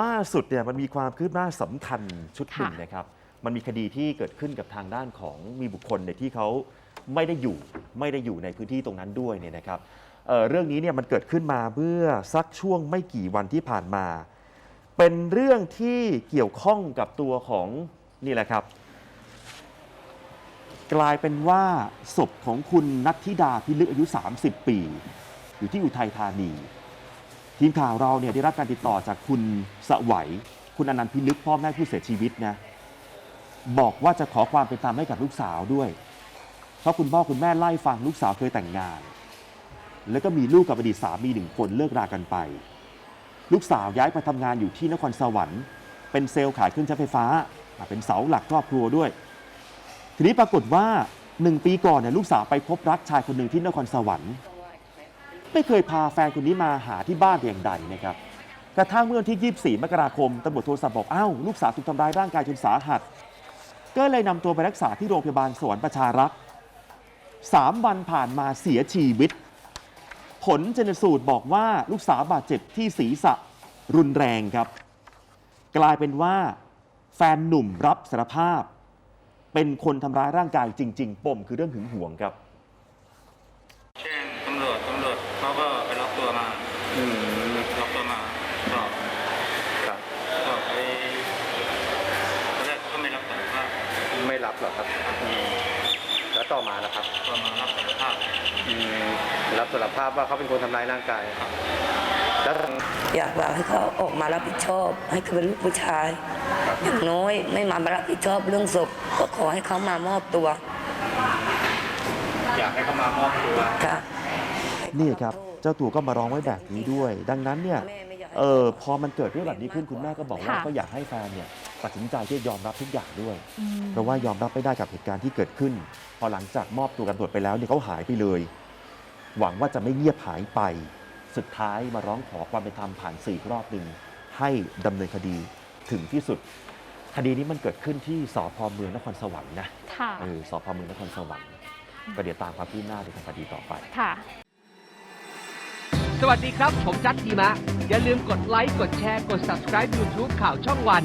ล่าสุดเนี่ยมันมีความคืบหน้าสำคัญชุดหนึ่งค่ะนะครับ มันมีคดีที่เกิดขึ้นกับทางด้านของมีบุคคลเนี่ยที่เขาไม่ได้อยู่ไม่ได้อยู่ในพื้นที่ตรงนั้นด้วยเนี่ยนะครับเอ่อเรื่องนี้เนี่ยมันเกิดขึ้นมาเมื่อสักช่วงไม่กี่วันที่ผ่านมา เป็นเรื่องที่เกี่ยวข้องกับตัวของนี่แหละครับ กลายเป็นว่าศพของคุณนัทธิดาพิลึกอายุ 30 ปี อยู่ที่อุทัยธานี ทีมข่าวเราเนี่ยได้รับการติดต่อจากคุณสวัย คุณอนันต์พิลึกพ่อแม่ผู้เสียชีวิตนะ บอกว่าจะขอความเป็นธรรมให้กับลูกสาวด้วย เพราะคุณพ่อคุณแม่ไล่ฟังลูกสาวเคยแต่งงาน แล้วก็มีลูกกับอดีตสามีหนึ่งคนเลิกรากันไป ลูกสาวย้ายไปทำงานอยู่ที่นครสวรรค์ เป็นเซลล์ขายเครื่องใช้ไฟฟ้า เป็นเสาหลักครอบครัวด้วย ทีนี้ปรากฏว่าหนึ่งปีก่อนเนี่ยลูกสาวไปพบรักชายคนหนึ่งที่นครสวรรค์ ไม่เคยพาแฟนคนนี้มาหาที่บ้านอย่างใดนะครับกระทั่งเมื่อวันที่ 24 มกราคมตำรวจโทรศัพท์บอกอ้าวลูกสาวถูกทำร้ายร่างกายจนสาหัส ก็เลยนำตัวไปรักษาที่โรงพยาบาลสวนประชารักษ์สามวันผ่านมาเสียชีวิต ผลชนสูตรบอกว่าลูกสาวบาดเจ็บที่ศีรษะรุนแรงครับ กลายเป็นว่า แฟนหนุ่มรับสารภาพ เป็นคนทำร้ายร่างกายจริง ๆ ปมคือเรื่องหึงหวงครับ แจ้งตำรวจตำรวจเขาก็ไปล็อกตัวมา อืม ล็อกตัวมาสอบ ครับ สอบไปตอนแรกเขาก็ไม่รับสารภาพ ไม่รับ หรอกครับอืมแล้วต่อมาล่ะครับก็มารับสารภาพอืมรับสารภาพว่าเขาเป็นคนทำร้ายร่างกายแล้วทางอยากบอกให้เขาออกมารับผิดชอบ ให้เขาเป็นลูกผู้ชาย อย่างน้อยไม่มารับผิดชอบเรื่องศพก็ขอให้เขามามอบตัวอยากให้เขามามอบตัว ค่ะนี่ครับ เจ้าตัวก็มาร้องไว้แบบนี้ด้วย ดังนั้นเนี่ย แม่ไม่อยากให้ เออพอมันเกิดเรื่องแบบนี้ขึ้นคุณแม่ก็บอกว่าค่ะ ก็อยากให้แฟนเนี่ย ตัดสินใจที่จะยอมรับทุกอย่างด้วย อืมเพราะว่ายอมรับไม่ได้กับเหตุการณ์ที่เกิดขึ้น พอหลังจากมอบตัวกันตรวจไปแล้วเนี่ยเขาหายไปเลย หวังว่าจะไม่เงียบหายไป สุดท้ายมาร้องขอความเป็นธรรมผ่านสื่ออีกรอบหนึ่งให้ดำเนินคดีถึงที่สุด คดีนี้มันเกิดขึ้นที่สพเมืองนครสวรรค์นะค่ะ เออสพเมืองนครสวรรค์ก็เดี๋ยวตามความคืบหน้าในทางคดีต่อไป ค่ะ สวัสดีครับ ผมจัดทีมะ อย่าลืมกดไลค์ กดแชร์ กด subscribe YouTube ข่าวช่องวัน